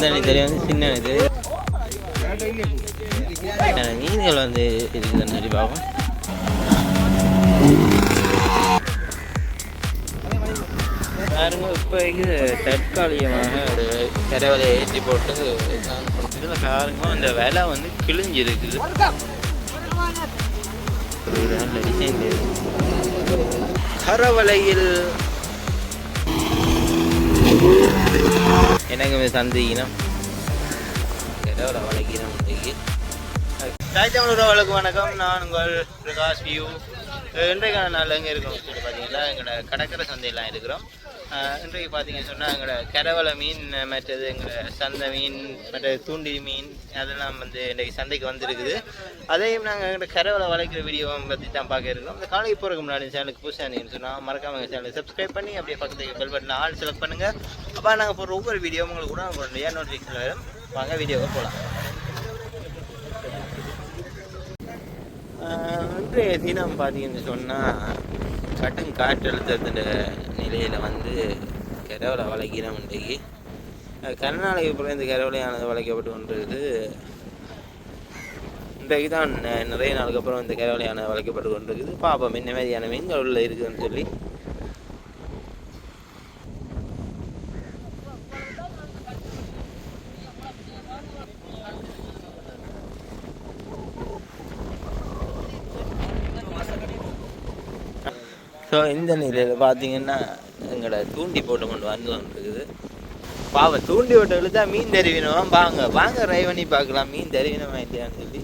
இந்த தெரியும் வந்து சின்ன இது மீன்கள் வந்து இருக்குது சொல்லி பார்ப்போம். பாருங்க இப்போதைக்கு தற்காலிகமாக ஒரு வலையை ஏற்றி போட்டு இதில் பாருங்க அந்த விலை வந்து கிழிஞ்சு இருக்குது கரவலையில் எனக்கு சந்தேகினம் கரவலை வளைக்கிறோம் இன்னைக்கு தாய்த்தமிழ் உறவுகளுக்கு வணக்கம். நான் உங்கள் பிரகாஷ் வியூ. இன்றைக்கான நாள் எங்கே இருக்கோம் சொல்லி பார்த்தீங்கன்னா எங்களோட கடற்கரை சந்தையெல்லாம் இருக்கிறோம். இன்றைக்கு பார்த்தீங்கன்னு சொன்னால் எங்களோட கரவலை மீன் மற்றது எங்களோட சந்தை மீன் மற்ற தூண்டி மீன் அதெல்லாம் வந்து இன்றைக்கு சந்தைக்கு வந்திருக்குது. அதையும் நாங்கள் எங்களோட கரவலை வளைக்கிற வீடியோ பற்றி தான் பார்க்க இருக்கோம். இந்த காலை போகிறதுக்கு முன்னாடி சேனலுக்கு புதுசாக இருந்தீங்கன்னு சொன்னால் மறக்காம எங்கள் சேனலை சப்ஸ்கிரைப் பண்ணி அப்படியே பக்கத்துக்கு பெல் பட்டன் ஆள் செலக்ட் பண்ணுங்கள் அப்போ நாங்கள் போகிற ஒவ்வொரு வீடியோ உங்களுக்கு கூட உங்களுடைய நோட்டிஃபிகேஷன் வரும். வாங்க வீடியோவை போகலாம். இன்றைய தினம் பார்த்தீங்கன்னு சொன்னால் கட்டும் காற்றழுத்தத்தின் நிலையில் வந்து கரவலை வளைக்கிறோம் இன்றைக்கு அஹ் கருநாளைக்கு அப்புறம் இந்த கரவலையானது வளைக்கப்பட்டு கொண்டிருக்குது. இன்றைக்கு தான் நிறைய நாளுக்கு அப்புறம் இந்த கரவலையானது வளைக்கப்பட்டு கொண்டிருக்குது. பார்ப்போம் என்ன மாதிரியான மீன்கள் உள்ள இருக்குதுன்னு சொல்லி. இந்த நிலையில் பார்த்தீங்கன்னா எங்களோட தூண்டி போட்டு கொண்டு வந்து வந்துருக்குது பாவம் தூண்டி விட்டு தான் மீன் தெரிவினவா வாங்க. வாங்க ட்ரை பண்ணி பார்க்கலாம். மீன் தெரிவினவா இல்லையான்னு சொல்லி.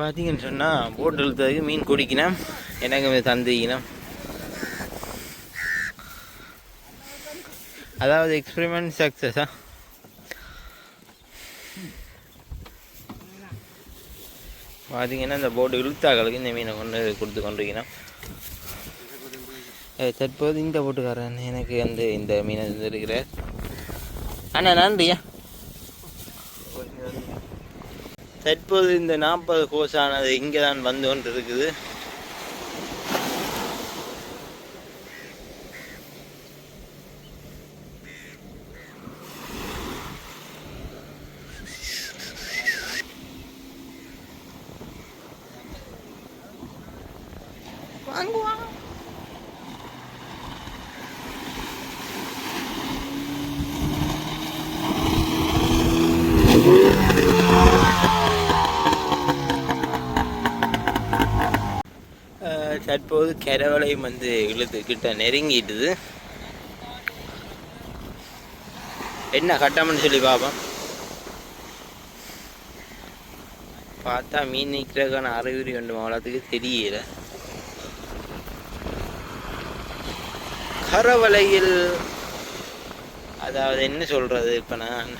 பார்த்தீங்கன்னு சொன்னால் போட்டு இழுத்ததுக்கு மீன் குடிக்கணும் எனக்கு தந்திக்கணும் அதாவது எக்ஸ்பெரிமெண்ட் சக்ஸஸா பார்த்தீங்கன்னா இந்த போட்டு இழுத்தாக்களுக்கு இந்த மீனை கொண்டு கொடுத்து கொண்டிருக்கிறோம். தற்போது இந்த போட்டுக்காரன் எனக்கு வந்து இந்த மீனை தந்திருக்கிறார். அண்ணா நன்றியா? தற்போது இந்த நாற்பது கோஸானது இங்கே தான் வந்து கொண்டு இருக்குது அஹ், தற்போது கரவலையும் வந்து இழுத்து கிட்ட நெருங்கிட்டுது. என்ன கட்டம்னு சொல்லி பார்ப்போம் பார்த்தா மீன் நிற்கிறதுக்கான அறிகுறி ஒன்று அவ்வளோத்துக்கு தெரியல. அகரவலையில் அதாவது என்ன சொல்றது இப்போ நான்?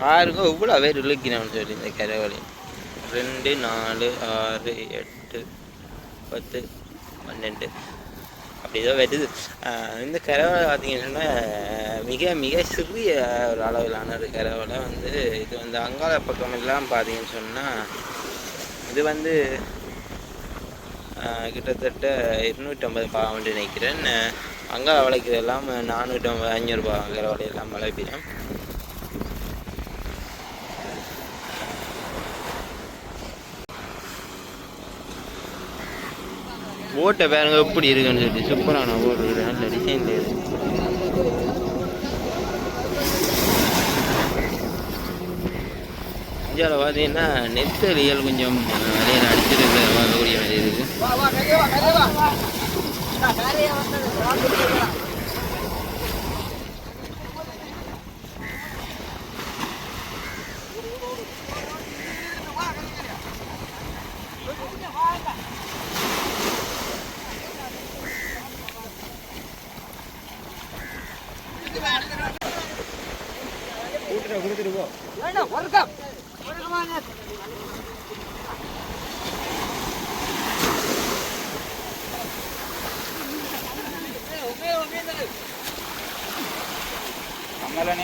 பாருங்க இவ்வளோ பேர் இழுக்கிறோம்னு சொல்லி இந்த கரவலை ரெண்டு நாலு ஆறு எட்டு பத்து பன்னெண்டு. அப்படி ஏதோ வருது இந்த கரவலை பார்த்தீங்கன்னு சொன்னால் மிக மிக சிறிய ஒரு அளவிலான ஒரு கரவலை வந்து இது வந்து அங்காள பக்கம் எல்லாம் பார்த்தீங்கன்னு சொன்னால் இது வந்து கிட்டத்தட்ட இருநூற்றம்பது பாவண்டு நினைக்கிறேன். அங்காள வளைக்கிறது எல்லாம் நானூற்றம்பது ஐநூறுபா கரவலை போட்டை பாருங்க எப்படி இருக்குன்னு சொல்லிட்டு சூப்பரான போட் இருக்குது. நல்ல டிசைன் இருக்குது இந்தியாவில் பார்த்தீங்கன்னா நெத்தலியல் கொஞ்சம் நிறைய அடிச்சிருக்கு வாங்கக்கூடிய மாதிரி இருக்குது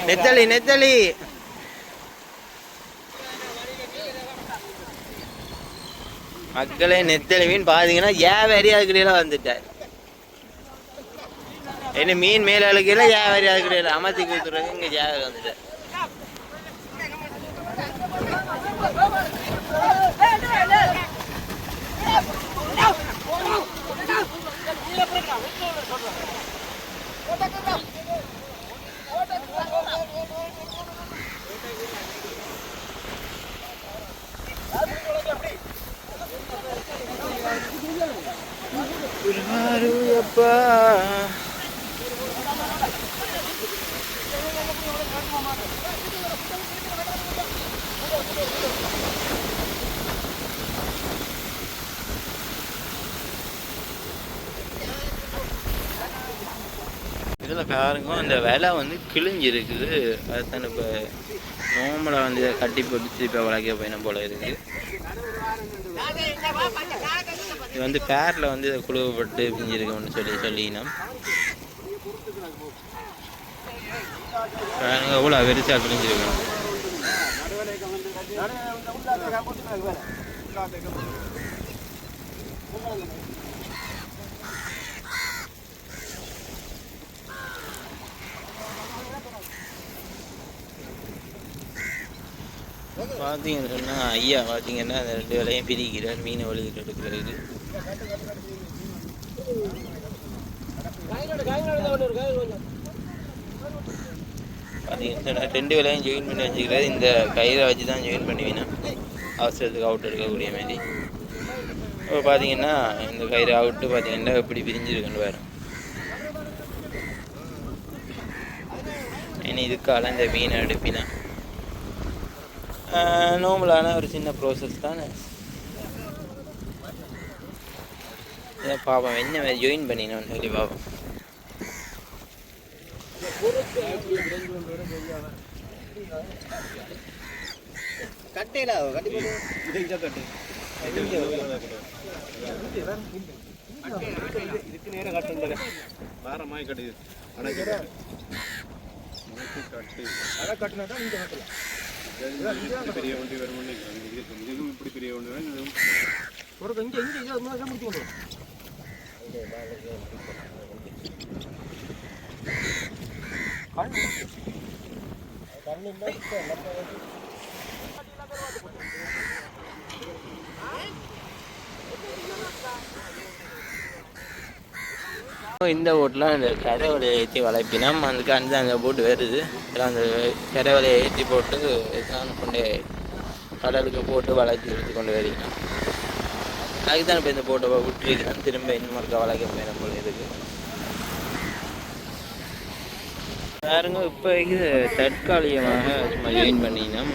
நெத்தலி நெத்தலி மக்களே நெத்தலி மீன் பார்த்தீங்கன்னா ஏவரி வெறியாதுக்கிடையில வந்துட்டார் என்ன மீன் மேல அழுக்கையில ஏவரி வெறியாதுக்கிடையில அமர்த்தி கொடுத்துருவாங்க இங்கே ஜாக வந்துட்டார் அப்பா. இதில் பாருங்க அந்த விலை வந்து கிழிஞ்சிருக்குது. அதுதான் இப்போ நோம்பலை வந்து கட்டி போட்டு திருப்பி வளர்க்க போயின போல இருக்குது இது வந்து பேரில் வந்து இதை குழுவப்பட்டு பிஞ்சிருக்கோம்னு சொல்லி சொல்லினோம். எவ்வளோ வெறிச்சா பிழிஞ்சிருக்கோம் பார்த்தீங்கன்னு சொன்னால் ஐயா பார்த்தீங்கன்னா அந்த ரெண்டு வேலையும் பிரிக்கிறார் மீனை வழிகிட்டு எடுக்கிறது பார்த்தீங்கன்னா ரெண்டு வேலையும் ஜாயின் பண்ணி வச்சுக்கிறாரு இந்த கயிறை வச்சு தான் ஜாயின் பண்ணுவீனா அவசரத்துக்கு அவுட் எடுக்கக்கூடிய மாதிரி. இப்போ பார்த்தீங்கன்னா இந்த கயிறு அவுட்டு பார்த்தீங்கன்னா எப்படி பிரிஞ்சிருக்குன்னு வேறு இனி இதுக்கால இந்த மீனை எடுப்பினா நார்மலான ஒரு சின்ன ப்ரோசஸ் தானே. இதை பாப்போம் என்ன ஜாயின் பண்ணினோன்னு சொல்லி பார்ப்போம் கட்டையில கட்டி கட்டு இதுக்கு நேரம் கட்டு வாரமாய் கட்டு அணைக்கு கட்டு அதை கட்டினா தான் நீங்க கட்டலாம் பெரிய வண்டி வரும் இதுவும் இப்படி பெரிய வண்டி வரும் இங்கே இங்கே இங்கே முடிச்சு இந்த போட்டில் இந்த கரைவலையை ஏற்றி வளைப்பினோம் அதுக்கு அந்த அந்த போட்டு வருது. எல்லாம் அந்த கரைவலையை ஏற்றி போட்டு கொண்டு கடலுக்கு போட்டு வளர்த்து எடுத்து கொண்டு வரீங்கன்னா அதுக்கு தான் இப்போ இந்த போட்டோவை விட்டுருக்கிறேன் திரும்ப இன்னும் ஒருக்கா வளைக்க போயிடும் போல இதுக்கு பாருங்க இப்போ இது தற்காலிகமாக சும்மா ஜாயின் பண்ணினோம்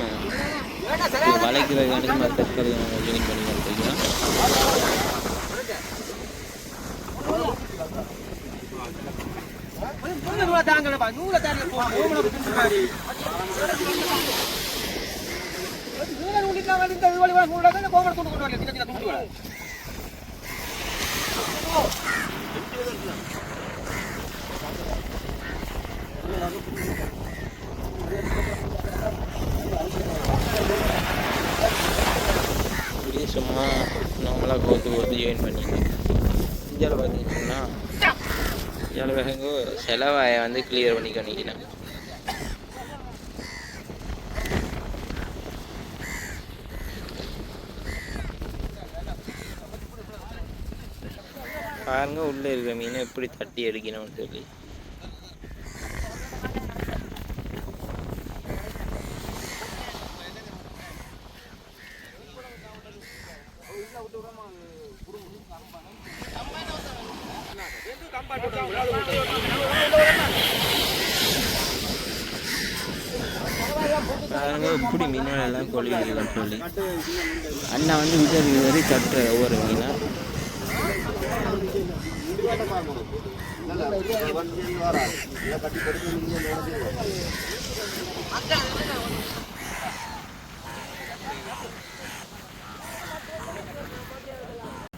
வளைக்கிறதுக்கான சும்மா தற்காலிகமாக ஜாயின் பண்ணி கொடுத்துக்கலாம் இப்படி சும்மா நார்மலாக கோத்து கோத்து ஜாயின் பண்ணிட்டு இந்தியாவில் பார்த்தீங்கன்னா இந்தியாவில் வேகங்கோ செலவாயை வந்து கிளியர் பண்ணி நினைக்கிறேன் பாருங்க உள்ளே இருக்கிற மீனை எப்படி தட்டி அடிக்கணும்னு சொல்லி. பாருங்க எப்படி மீனெல்லாம் எல்லாம் சொல்லி. அண்ணா வந்து விஜய் வரை கட்டுற ஒவ்வொரு மீனாக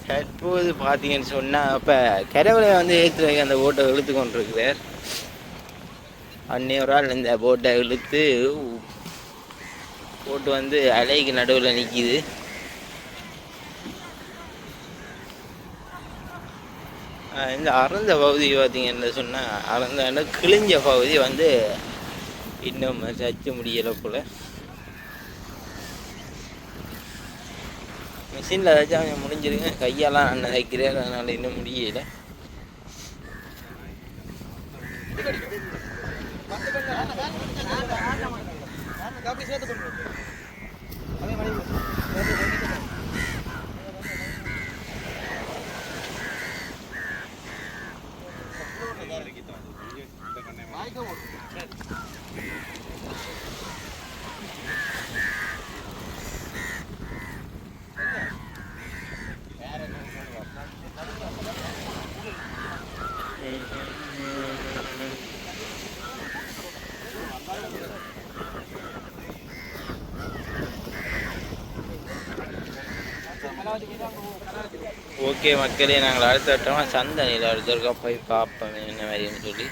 தற்போது பார்த்தீங்கன்னு சொன்னால் இப்போ கடவுளை வந்து ஏற்றுறதுக்கு அந்த ஓட்டை இழுத்து கொண்டிருக்கிறார். அன்னி ஒரு ஆள் இந்த போட்டை இழுத்து போட்டு வந்து அலைக்கு நடுவில் நிற்கிது இந்த அறந்த பகுதி பார்த்தீங்கன்னு சொன்னால் அறந்த கிழிஞ்ச பகுதி வந்து இன்னும் சச்சு முடியலை போல் மிஷினில் ஏதாச்சும் அவங்க முடிஞ்சிருங்க கையெல்லாம் நான் தைக்கிறேன் அதனால் இன்னும் முடியலை ஓகே மக்களே நாங்கள் அடுத்த வட்டமாக சந்தனியில் அடுத்தருக்கா போய் பார்ப்போம். என்ன மாதிரின்னு சொல்லி.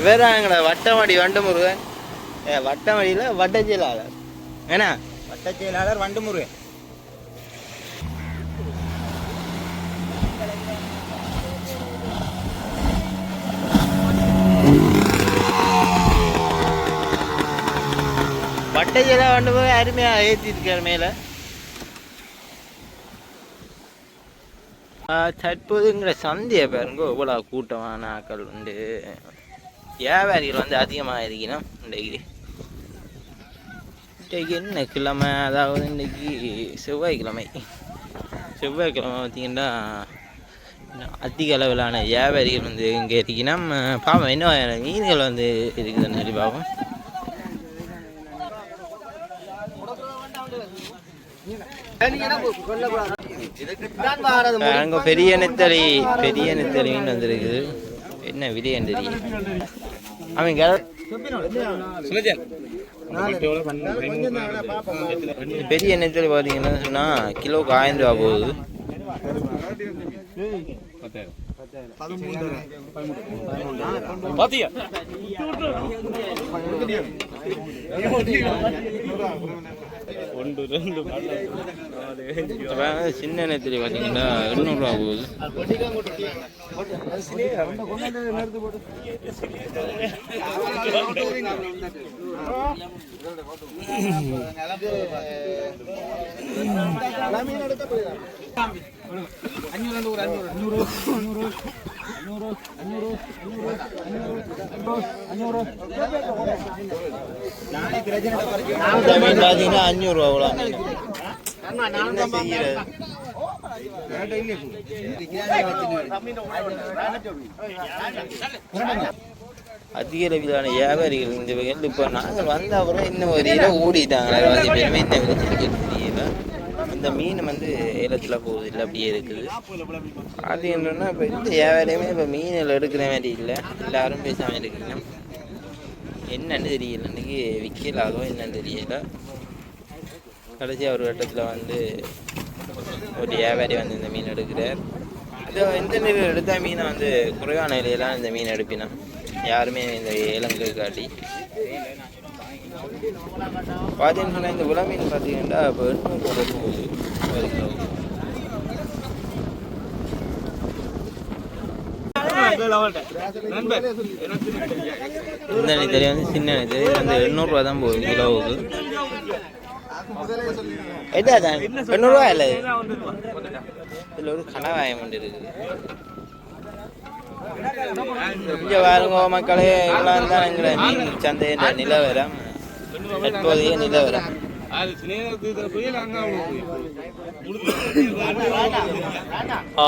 இவராங்களா வட்டமடி வண்டமுருகன். ஏ வட்டமடியில் வட்டச்செயலாளர் ஏன்னா? வட்ட செயலாளர் வண்டுமுருகன். வட்டச்செயலாளர் போய் அருமையாக ஏற்றிருக்கார் மேலே. தற்போதுங்கிற சந்தையை பாருங்க இவ்வளோ கூட்டமான ஆக்கள் உண்டு. வியாபாரிகள் வந்து அதிகமாக இருக்கணும் இன்றைக்கு. இன்றைக்கு என்ன கிழமை? அதாவது இன்றைக்கி செவ்வாய்க்கிழமை. செவ்வாய்க்கிழமை பார்த்தீங்கன்னா அதிக அளவிலான வியாபாரிகள் வந்து இங்கே இருக்கணும் பாவம் என்ன மீன்கள் வந்து இருக்குதுன்னு சொல்லி பார்ப்போம் அங்கே பெரிய நெத்தலி பெரிய நெத்தலி மீன் வந்திருக்குது. என்ன விலையன்னு தெரியும் அவன் கிள- பெரிய நெத்தலி பார்த்தீங்கன்னா சொன்னால் கிலோவுக்கு ஆயிரம் ரூபா போகுது. இப்ப சின்ன நெத்தலி பார்த்தீங்கன்னா எண்ணூறுரூவா போகுது இந்த மீன் பார்த்தீங்கன்னா அஞ்சூறுரூவா அவ்வளோ என்ன செய்யறது அதிக அளவிலான வியாபாரிகள் இந்த வகையில் இப்போ நாங்கள் வந்த அப்புறம் இன்னும் ஒரு இதை ஓடிட்டாங்க. நிறைய பேருமே இந்த விளைச்சல் தெரியல இந்த மீன் வந்து ஏலத்தில் போகுது இல்லை அப்படியே இருக்குது. அது என்னன்னா இப்போ இந்த வியாபாரியுமே இப்போ மீனில் எடுக்கிற மாதிரி இல்லை. எல்லாரும் பேசாமல் இருக்கீங்க என்னன்னு தெரியல. இன்னைக்கு விற்கலாகவோ என்னன்னு தெரியல. கடைசி ஒரு கட்டத்தில் வந்து ஒரு வியாபாரி வந்து இந்த மீன் எடுக்கிறார். இது இந்த நிலையில் எடுத்தால் மீனை வந்து குறைவான விலையெல்லாம் இந்த மீன் எடுப்பினா யாருமே இந்த ஏலங்களுக்கு காட்டி. பார்த்தீங்கன்னா இந்த உல மீன் பார்த்தீங்கன்னா இப்போ எண்ணூறு போகுது. ஒரு கிலோ இந்த நெத்தலி வந்து சின்ன நெத்தலி அந்த வந்து எண்ணூறுரூவா தான் போகுது கிலோவுக்கு. எதாதான் எண்ணூறுரூவா இல்லை. இதில் ஒரு கனவாயம் ஒன்று இருக்குது இங்கே பாருங்க மக்களே இவ்வளோ தான் எங்களை மீன் சந்தையின் நிலவரம். தற்போதைய நிலவரம். ஆ.